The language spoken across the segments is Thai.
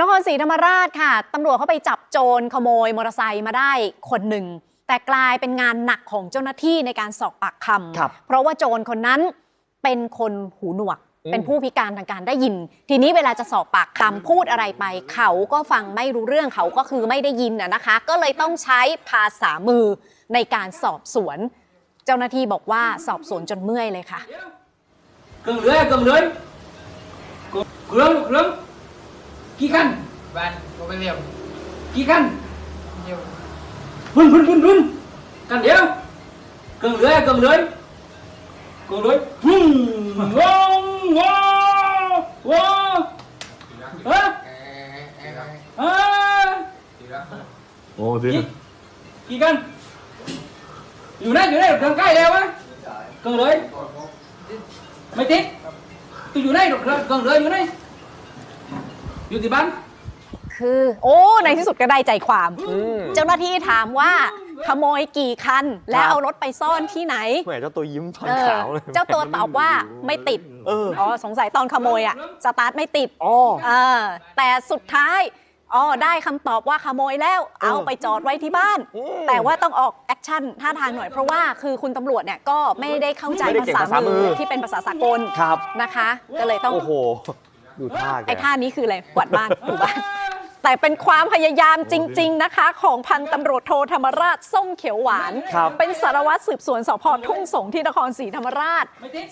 นครศรีธรรมราชค่ะตำรวจเขาไปจับโจรขโมยมอเตอร์ไซค์มาได้คนหนึ่ง แต่กลายเป็นงานหนักของเจ้าหน้าที่ในการสอบปากคครับำเพราะว่าโจรคนนั้นเป็นคนหูหนวกอืมเป็นผู้พิการทางการได้ยิน ทีนี้เวลาจะสอบปากคำพูดอะไรไป เขาก็ฟังไม่รู้เรื่องเขาก็คือไม่ได้ยินนะนะคะ ก็เลยต้องใช้ภาษามือในการสอบสวน เจ้าหน้าที่บอกว่าสอบสวนจนเมื่อยเลยค่ะ cần lưới cần lưới cường cường kỹ khăn. Bạn có bao nhiêu kỹ khăn. Nhiều. Run run run run cần đéo cường lưới cường lưới cường lưới vung ngon ngon ngon hả? Hả? Ồ thế kỹ. À? khăn. Dù này dù này đằng cay đeo á. Cường lưới mày thích tôi dù này được cường lưới dù này อยู่ที่บ้านคือ โอ้ ในที่สุดก็ได้ใจความอืมเจ้าหน้าที่ถามว่า ขโมยกี่คัน และเอารถไปซ่อนที่ไหนแหมเจ้าตัวยิ้มฟันเออขาวเลยเจ้าตัวตอบว่าไม่ติดเอออ๋อสงสัยตอนขโมยอะสตาร์ทไม่ติดอ๋อเออแต่สุดท้ายอ๋อได้คำตอบว่าขโมยแล้ว เอาไปจอดไว้ที่บ้านอืมแต่ว่าต้องออกแอคชั่นท่าทางหน่อยเพราะว่าคือคุณตำรวจเนี่ยก็ไม่ได้เข้าใจไม่ได้ภาเก่งษาภาษามืมืออที่เป็นภาษาสากลครับนะคะ ก็เลยต้องโอ้โห ดูท่าแกไอ้ท่านี้คืออะไรกวาดบ้านถูบ้าน แต่เป็นความพยายามจริง ๆนะคะ ของพันตำรวจโทธรรมราชส้มเขียวหวาน ครับเป็นสารวัตรสืบสวนสพทุ่งสงที่นครศรีธรรมราช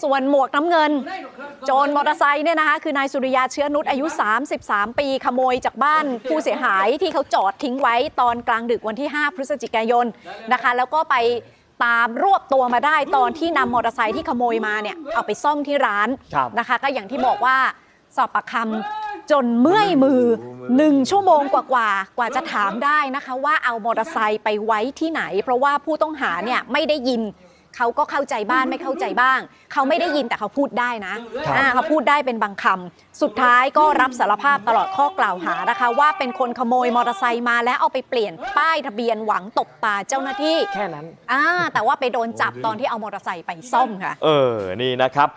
ส่วนหมวกน้ำเงิน โจรมอเตอร์ไซค์เนี่ยนะคะคือนายสุริยาเชื้อนุชอายุ 33 ปีขโมยจากบ้านผู้เสียหายที่เขาจอดทิ้งไว้ตอนกลางดึกวันที่ 5 พฤศจิกายนนะคะ แล้วก็ไปตามรวบตัวมาได้ตอนที่นำมอเตอร์ไซค์ที่ขโมยมาเนี่ยเอาไปซ่อมที่ร้านครับ นะคะ ก็อย่างที่บอกว่า สอบปากคำจนเมื่อยมือหนึ่งชั่วโมงกว่าๆกว่าจะถามได้นะคะว่าเอามอเตอร์ไซค์ไปไว้ที่ไหน เพราะว่าผู้ต้องหาเนี่ยไม่ได้ยินเขาก็เข้าใจบ้านไม่เข้าใจบ้าง เขาไม่ได้ยินแต่เขาพูดได้นะครับอ่าเขาพูดได้เป็นบางคำสุดท้ายก็รับสารภาพตลอดข้อกล่าวหานะคะ ว่าเป็นคนขโมยมอเตอร์ไซค์มาแล้วเอาไปเปลี่ยนป้ายทะเบียนหวังตบตาเจ้าหน้าที่แค่นั้นอ่าแต่ว่าไปโดนจับตอนที่เอามอเตอร์ไซค์ไปซ่อมค่ะ เออนี่นะครับ